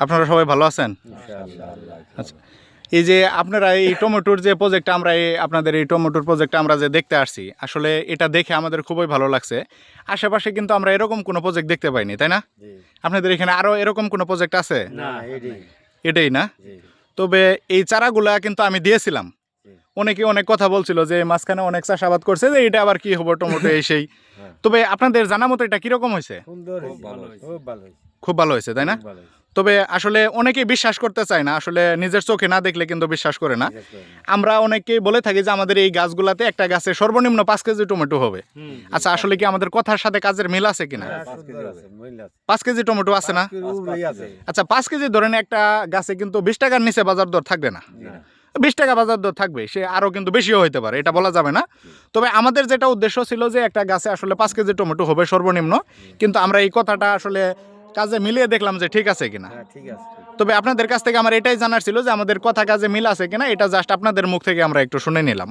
আপনারা সবাই ভালো আছেন? আচ্ছা এই যে আপনারা এই টমেটোর যে প্রজেক্টটা আমরা এই আপনাদের এই টমেটোর প্রজেক্টটা আমরা যে দেখতে আসছি আসলে এটা দেখে আমাদের খুবই ভালো লাগছে। আশেপাশে কিন্তু আমরা এরকম কোনো প্রজেক্ট দেখতে পাইনি তাই না? আপনাদের এখানে আরও এরকম কোনো প্রজেক্ট আছে? এটাই। না? তবে এই চারাগুলা কিন্তু আমি দিয়েছিলাম। অনেকে অনেক কথা বলছিল যে মাঝখানে অনেক চাষাবাদ করছে যে এটা আবার কি হব টমেটো এই সেই হ্যাঁ। তবে আপনাদের জানা মতো এটা কীরকম হয়েছে খুব ভালো হয়েছে। তাই না। তবে আসলে অনেকেই বিশ্বাস করতে চায় না আসলে নিজের চোখে না দেখলে কিন্তু বিশ্বাস করে না। আমরা অনেকেই বলে থাকি যে আমাদের এই গাছগুলাতে একটা গাছে সর্বনিম্ন পাঁচ কেজি টমেটো হবে আচ্ছা আসলে কি আমাদের কথার সাথে কাজের মিল আছে কিনা হ্যাঁ, পাঁচ কেজি টমেটো আছে না। আচ্ছা পাঁচ কেজি ধরেন একটা গাছে কিন্তু বিশ টাকার নিচে বাজার দর থাকবে না। বিশ টাকা বাজার দর থাকবে সে আরও কিন্তু বেশিও হইতে পারে এটা বলা যাবে না। তবে আমাদের যেটা উদ্দেশ্য ছিল যে একটা গাছে আসলে পাঁচ কেজি টমেটো হবে সর্বনিম্ন কিন্তু আমরা এই কথাটা আসলে কাজে মিলিয়ে দেখলাম যে ঠিক আছে কিনা। হ্যাঁ, ঠিক আছে। তবে আপনাদের কাছ থেকে আমার এটাই জানার ছিল যে আমাদের কথা কাজে মিল আছে কিনা এটা জাস্ট আপনাদের মুখ থেকে আমরা একটু শুনে নিলাম।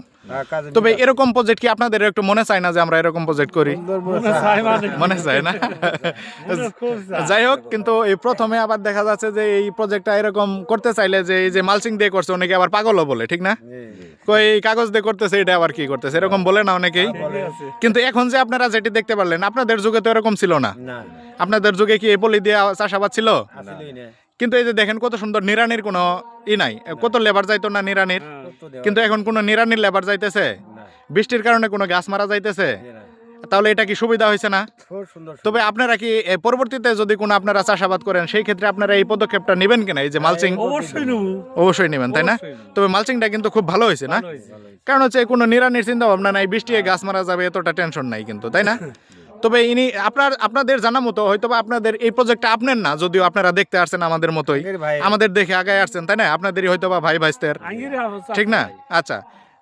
তবে এরকম প্রজেক্ট কি আপনাদের একটু মনে চায় না যে আমরা এরকম প্রজেক্ট করি? মনে মনে চায়। না। যাই হোক কিন্তু এই প্রথমে আবার দেখা যাচ্ছে যে এই প্রজেক্টটা এরকম করতে চাইলে যে এই যে মালচিং দিয়ে করছে অনেকে আবার পাগলও বলে ঠিক না। কই এই কাগজ দিয়ে করতেছে এটা আবার কি করতেছে? এরকম বলে না অনেকেই। কিন্তু এখন যে আপনারা যেটি দেখতে পারলেন আপনাদের যুগে তো এরকম ছিল না। না আপনাদের যুগে কি এই পলি দিয়ে চাষাবাদ ছিল? কিন্তু এই যে দেখেন কত সুন্দর নিরানির কোনো ই নাই। কত লেবার যাইতো না নিরানির। হ্যাঁ। কিন্তু এখন কোনো নিরানির লেবার যাইতেছে। বৃষ্টির কারণে কোনো গাছ মারা যাইতেছে। তাহলে এটা কি সুবিধা হয়েছে না? তবে আপনারা কি পরবর্তীতে যদি কোনো আপনারা চাষাবাদ করেন সেই ক্ষেত্রে আপনারা এই পদক্ষেপটা নেবেন কিনা? এই যে মালচিং? অবশ্যই অবশ্যই নেবেন তাই না। তবে মালচিংটা কিন্তু খুব ভালো হয়েছে না। কারণ হচ্ছে কোনো নিরানির চিন্তা ভাবনা নাই বৃষ্টি গাছ মারা যাবে এতটা টেনশন নাই কিন্তু তাই না? তবে ইনি আপনার আপনাদের জানা মতো হয়তো আপনাদের এই প্রজেক্টটা আপনার না যদিও আপনারা দেখতে আসছেন আমাদের মতোই। আমাদের দেখে আগায় আসছেন তাই না? আপনাদেরই হয়তো বা ভাই ভাইস্তের ঠিক না? আচ্ছা।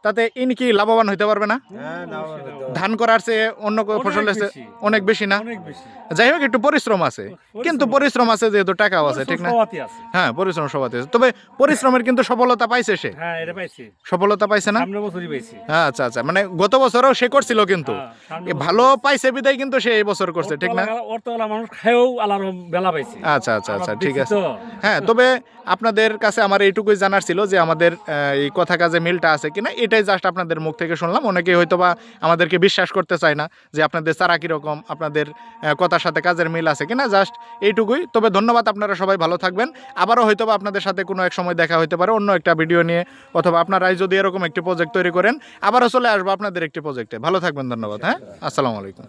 তাতে ইনি কি লাভবান হইতে পারবে না? হ্যাঁ। ধান করার চেয়ে অন্য কোনো অনেক বেশি। না? যাই হোক একটু পরিশ্রম আছে। কিন্তু পরিশ্রম আছে যেহেতু টাকাও আছে ঠিক না? হ্যাঁ পরিশ্রম সবাতে আছে। তবে পরিশ্রমের কিন্তু সফলতা পাইছে সে। হ্যাঁ এটা পাইছি। সফলতা পাইছে না? সামনের বছরই পাইছি। হ্যাঁ আচ্ছা আচ্ছা। মানে গত বছরও সে করছিল কিন্তু। হ্যাঁ। ভালো পাইছে বিদায় কিন্তু সে এই বছর করছে ঠিক না? অর্থওয়ালা মানুষ খায়ও আলার বেলা পাইছে। আচ্ছা আচ্ছা আচ্ছা ঠিক আছে। হ্যাঁ তবে আপনাদের কাছে আমার এইটুকুই জানার ছিল যে আমাদের এই কথা কাজে মিলটা আছে কিনা এটাই জাস্ট আপনাদের মুখ থেকে শুনলাম। অনেকে হয়তো বা আমাদেরকে বিশ্বাস করতে চায় না যে আপনাদের চারা কীরকম আপনাদের কথার সাথে কাজের মিল আছে কিনা। জাস্ট এইটুকুই। তবে ধন্যবাদ আপনারা সবাই ভালো থাকবেন। আবারও হয়তো বা আপনাদের সাথে কোনো এক সময় দেখা হতে পারে অন্য একটা ভিডিও নিয়ে অথবা আপনারাই যদি এরকম একটি প্রজেক্ট তৈরি করেন আবারও চলে আসব আপনাদের একটি প্রজেক্টে ভালো থাকবেন ধন্যবাদ হ্যাঁ? আসসালামু আলাইকুম।